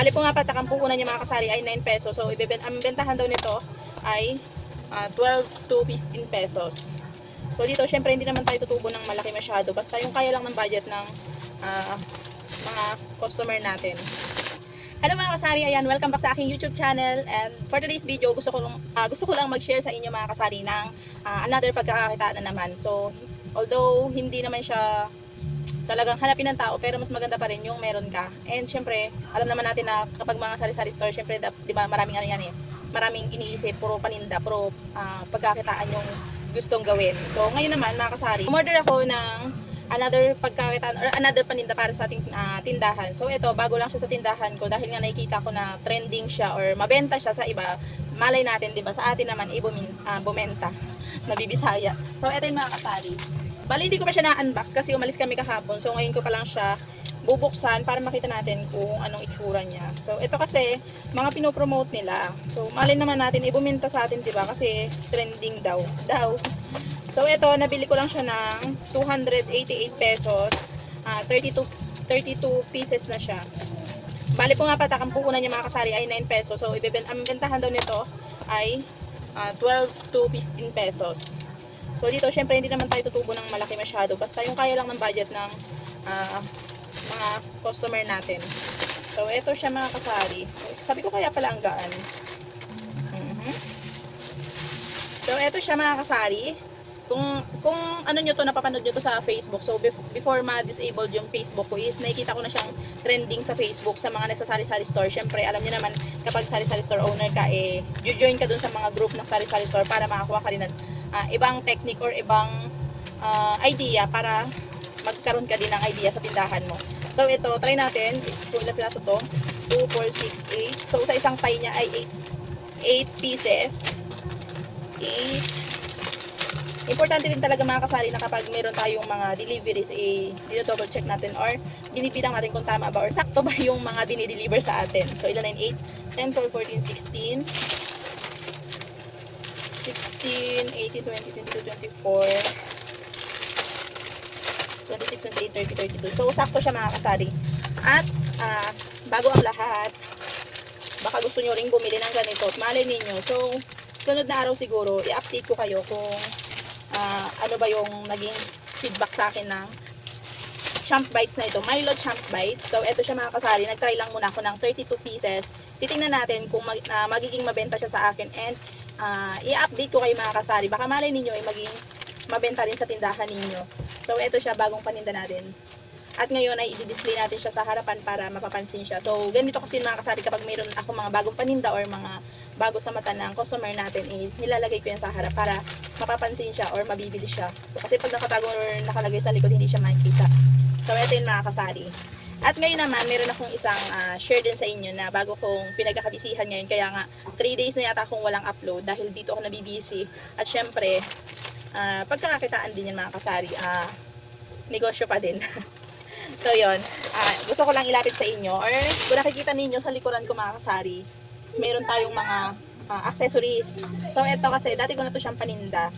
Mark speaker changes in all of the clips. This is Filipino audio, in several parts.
Speaker 1: Bali po nga patak, ang puhunan niya mga kasari ay 9 pesos. So, ibeben, ang bentahan daw nito ay ah, 12 to 15 pesos. So, dito, syempre, hindi naman tayo tutubo ng malaki masyado. Basta yung kaya lang ng budget ng ah, mga customer natin. Hello mga kasari, ayan, welcome back sa aking YouTube channel and for today's video, gusto ko, ah, gusto ko lang mag-share sa inyo mga kasari ng ah, another pagkakakitaan na naman. So, although hindi naman siya talagang hanapin ng tao pero mas maganda pa rin yung meron ka. And syempre, alam naman natin na kapag mga sari-sari store, syempre, di ba, maraming ano yan eh, maraming iniisip, puro paninda, puro ah, pagkakitaan yung gustong gawin. So, ngayon naman, mga kasari, umorder ako ng another pagkakitaan or another paninda para sa ating ah, tindahan. So, ito, bago lang siya sa tindahan ko dahil nga nakikita ko na trending siya or mabenta siya sa iba, malay natin, di ba, sa atin naman, ibumin, ah, bumenta, nabibisaya. So, ito yung mga kasari. Bali, hindi ko pa siya na-unbox kasi umalis kami kahapon. So, ngayon ko pa lang siya bubuksan para makita natin kung anong itsura niya. So, ito kasi, mga pinopromote nila. So, malay naman natin, ibuminta sa atin, di ba? Kasi trending daw. Daw. So, ito, nabili ko lang siya ng 288 pesos. Ah, 32, 32 pieces na siya. Bali po nga patak, ang puhunan niya mga kasari ay 9 pesos. So, ibeben, ang bentahan daw nito ay ah, 12 to 15 pesos. So dito, syempre hindi naman tayo tutubo ng malaki masyado. Basta yung kaya lang ng budget ng ah, mga customer natin. So ito siya mga kasari. Sabi ko kaya pala ang gaan. Mhm. So ito siya mga kasari. Kung kung ano nyo to napapanood nyo to sa Facebook. So bef- before ma-disabled yung Facebook ko is nakikita ko na siyang trending sa Facebook sa mga nagsasari-sari store. Syempre alam niyo naman kapag sari-sari store owner ka eh join ka dun sa mga group ng sari-sari store para makakuha ka rin ng ah, ibang technique or ibang ah, idea para magkaroon ka din ng idea sa tindahan mo. So ito, try natin. Kung ilang piraso to? 2, 4, 6, 8. So sa isang tie niya ay 8, 8 pieces. 8. Importante din talaga mga kasari na kapag meron tayong mga deliveries, eh, dito double check natin or binibilang natin kung tama ba or sakto ba yung mga dinideliver sa atin. So ilan na yun? 8, 10, 12, 14, 16, 16, 18, 20, 22, 24, 26, 28, 30, 32. So, sakto siya mga kasari. At, ah, bago ang lahat, baka gusto nyo ring bumili ng ganito. Malay ninyo. So, sunod na araw siguro, i-update ko kayo kung ah, ano ba yung naging feedback sa akin ng champ bites na ito. Milo champ bites. So, ito siya mga kasari. Nag-try lang muna ako ng 32 pieces. Titingnan natin kung mag- ah, magiging mabenta siya sa akin. And, ah, i-update ko kayo mga kasari. Baka malay ninyo ay maging mabenta rin sa tindahan ninyo. So, ito siya bagong paninda natin. At ngayon ay i-display natin siya sa harapan para mapapansin siya. So, ganito kasi mga kasari kapag mayroon ako mga bagong paninda or mga bago sa mata ng customer natin, eh, nilalagay ko yan sa harap para mapapansin siya or mabibili siya. So, kasi pag nakatago or nakalagay sa likod, hindi siya makikita. So, ito yung mga kasari. At ngayon naman, meron akong isang ah, share din sa inyo na bago kong pinagkakabisihan ngayon. Kaya nga, 3 days na yata akong walang upload dahil dito ako nabibisi. At syempre, ah, pagkakakitaan din yan mga kasari, ah, negosyo pa din. so, yon Ah, gusto ko lang ilapit sa inyo. Or kung nakikita ninyo sa likuran ko mga kasari, meron tayong mga ah, accessories. So, ito kasi, dati ko na to siyang paninda.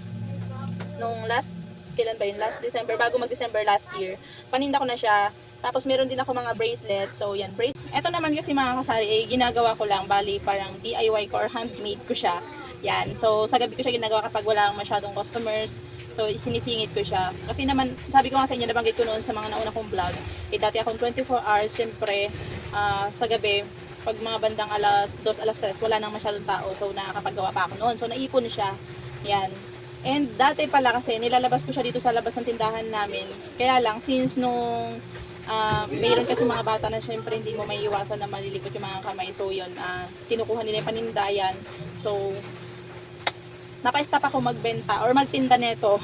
Speaker 1: Nung last kailan ba yun? Last December, bago mag-December last year. Paninda ko na siya. Tapos meron din ako mga bracelet. So, yan. Brace Ito naman kasi mga kasari, eh, ginagawa ko lang. Bali, parang DIY ko or handmade ko siya. Yan. So, sa gabi ko siya ginagawa kapag wala masyadong customers. So, sinisingit ko siya. Kasi naman, sabi ko nga sa inyo, nabanggit ko noon sa mga nauna kong vlog. Eh, dati akong 24 hours, syempre, ah, sa gabi, pag mga bandang alas 2, alas 3, wala nang masyadong tao. So, nakakapaggawa pa ako noon. So, naipon siya. Yan. And dati pala kasi, nilalabas ko siya dito sa labas ng tindahan namin. Kaya lang, since nung ah, mayroon kasi mga bata na syempre hindi mo may iwasan na malilikot yung mga kamay. So, yun, ah, kinukuha nila yung panindayan. So, napa-stop ako magbenta or magtinda nito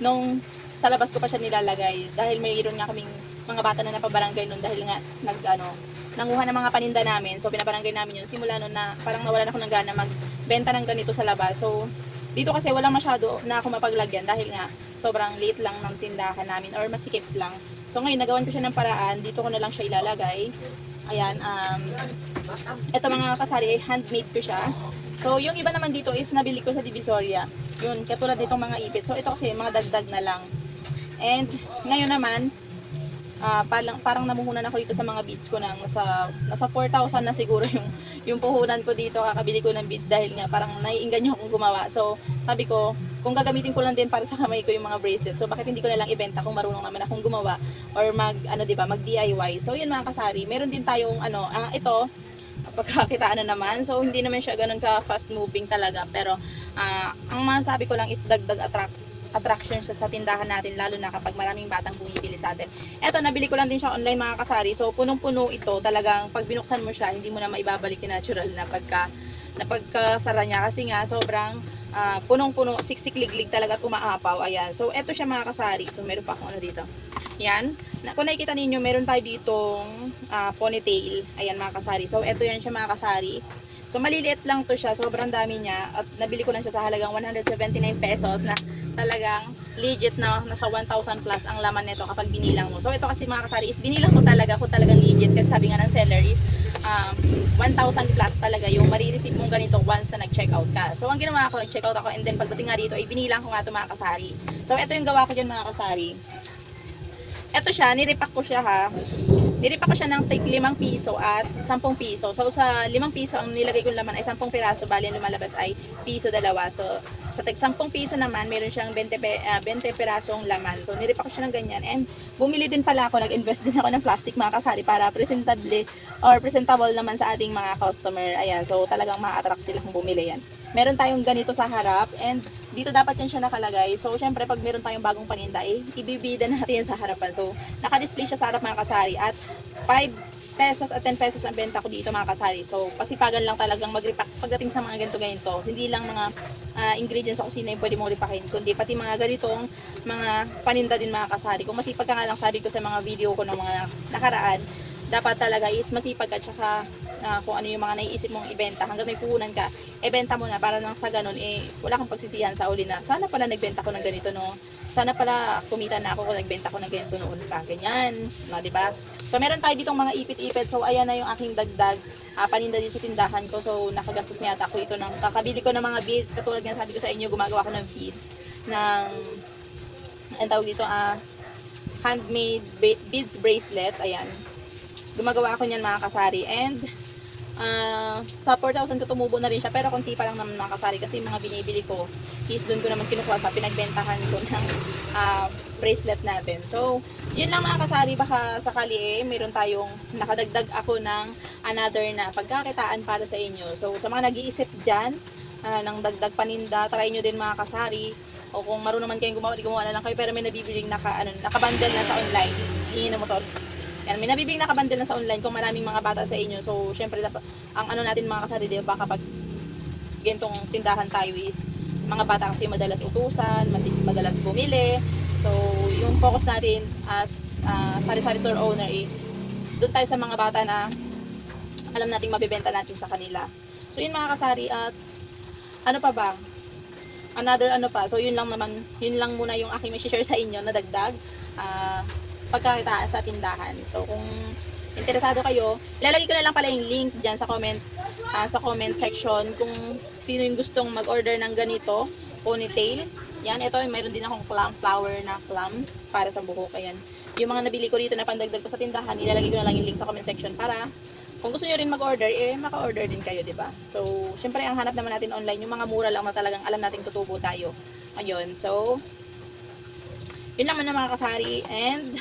Speaker 1: nung sa labas ko pa siya nilalagay dahil mayroon nga kaming mga bata na napabarangay nun dahil nga nag ano nanguha ng mga paninda namin so pinabarangay namin yun simula nun na parang nawalan ako ng gana magbenta ng ganito sa labas so dito kasi wala masyado na ako mapaglagyan dahil nga sobrang late lang ng tindahan namin or masikip lang so ngayon nagawan ko siya ng paraan dito ko na lang siya ilalagay ayan um, ito mga kasari handmade ko siya So, yung iba naman dito is nabili ko sa Divisoria. Yun, katulad ditong mga ipit. So, ito kasi mga dagdag na lang. And, ngayon naman, ah, parang, parang namuhunan ako dito sa mga beads ko nang nasa, nasa 4,000 na siguro yung, yung puhunan ko dito, kakabili ko ng beads dahil nga parang naiinganyo akong gumawa. So, sabi ko, kung gagamitin ko lang din para sa kamay ko yung mga bracelet, so bakit hindi ko na lang ibenta kung marunong naman akong gumawa or mag, ano, di ba, mag DIY. So, yun mga kasari, meron din tayong, ano, ah, ito, pagkakitaan na naman. So, hindi naman siya ganun ka fast moving talaga. Pero, ah, ang masasabi ko lang is dagdag attract attraction siya sa tindahan natin lalo na kapag maraming batang bumibili sa atin. Eto, nabili ko lang din siya online mga kasari. So, punong-puno ito. Talagang pag binuksan mo siya, hindi mo na maibabalik yung natural na pagka na pagkasara niya kasi nga sobrang ah, punong-puno, siksik-liglig talaga at umaapaw. Ayan. So, eto siya mga kasari. So, meron pa akong ano dito. Yan. Na, kung nakikita ninyo, meron tayo ditong ah, ponytail. Ayan mga kasari. So, eto yan siya mga kasari. So, maliliit lang to siya. Sobrang dami niya. At nabili ko lang siya sa halagang 179 pesos na talagang legit na nasa 1,000 plus ang laman nito kapag binilang mo. So, ito kasi mga kasari is binilang ko talaga kung talagang legit. Kasi sabi nga ng seller is um, 1,000 plus talaga yung marireceive mong ganito once na nag-check out ka. So, ang ginawa ko, nag-check out ako and then pagdating nga dito, ay binilang ko nga ito mga kasari. So, ito yung gawa ko dyan mga kasari. Ito siya, niripak ko siya ha. Niripak ko siya ng tig 5 piso at 10 piso. So sa 5 piso ang nilagay kong laman ay 10 piraso, bali ang lumalabas ay piso dalawa. So sa tig 10 piso naman, meron siyang 20, pe, ah, 20 pirasong laman. So niripak ko siya ng ganyan. And bumili din pala ako, nag-invest din ako ng plastic mga kasari para presentable or presentable naman sa ating mga customer. Ayan, so talagang ma-attract sila kung bumili yan. Meron tayong ganito sa harap and dito dapat yan siya nakalagay. So, syempre, pag meron tayong bagong paninda, eh, ibibida natin yan sa harapan. So, naka-display siya sa harap mga kasari at 5 pesos at 10 pesos ang benta ko dito mga kasari. So, pasipagan lang talagang mag-repack pagdating sa mga ganito-ganito. Hindi lang mga ah, ingredients sa kusina yung pwede mong repakin, kundi pati mga ganitong mga paninda din mga kasari. Kung masipag ka nga lang sabi ko sa mga video ko ng mga nakaraan, dapat talaga is masipag at saka ah, kung ano yung mga naiisip mong ibenta hanggang may puhunan ka, ibenta mo na para nang sa ganun eh wala kang pagsisihan sa uli na sana pala nagbenta ko ng ganito no. Sana pala kumita na ako kung nagbenta ko ng ganito noon pa. Ganyan, no, di ba? So meron tayo ditong mga ipit-ipit. So ayan na yung aking dagdag ah, paninda din sa tindahan ko. So nakagastos niya ako dito ng kakabili ko ng mga beads. Katulad nga sabi ko sa inyo, gumagawa ko ng beads ng ang tawag dito ah handmade be- beads bracelet. Ayan gumagawa ako niyan mga kasari. And ah, sa 4,000 ko tumubo na rin siya pero konti pa lang naman mga kasari kasi mga binibili ko is doon ko naman kinukuha sa pinagbentahan ko ng ah, bracelet natin. So yun lang mga kasari baka sakali eh meron tayong nakadagdag ako ng another na pagkakitaan para sa inyo. So sa mga nag-iisip dyan ah, ng dagdag paninda try nyo din mga kasari. O kung marunong man kayong gumawa, di gumawa na lang kayo pero may nabibiling naka, ano, nakabundle na sa online. Hingin na motor yan, may nabibig nakabundle na sa online kung maraming mga bata sa inyo. So, syempre, ang ano natin mga kasari, di ba, kapag gentong tindahan tayo is, mga bata kasi madalas utusan, mad- madalas bumili. So, yung focus natin as uh, sari-sari store owner, eh, doon tayo sa mga bata na alam nating mabibenta natin sa kanila. So, yun mga kasari, at ano pa ba? Another ano pa, so yun lang naman, yun lang muna yung aking may share sa inyo na dagdag. Ah, pagkakitaan sa tindahan. So, kung interesado kayo, lalagay ko na lang pala yung link dyan sa comment ah, sa comment section kung sino yung gustong mag-order ng ganito, ponytail. Yan, ito, mayroon din akong clam, flower na clam para sa buhok. Ayan. Yung mga nabili ko dito na pandagdag ko sa tindahan, ilalagay ko na lang yung link sa comment section para kung gusto nyo rin mag-order, eh, maka-order din kayo, di ba? So, syempre, ang hanap naman natin online, yung mga mura lang na talagang alam nating tutubo tayo. Ayun, so, yun lang muna mga kasari. And,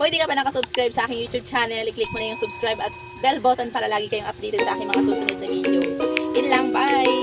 Speaker 1: kung hindi ka pa nakasubscribe sa aking YouTube channel, i-click mo na yung subscribe at bell button para lagi kayong updated sa aking mga susunod na videos. Yun lang, bye!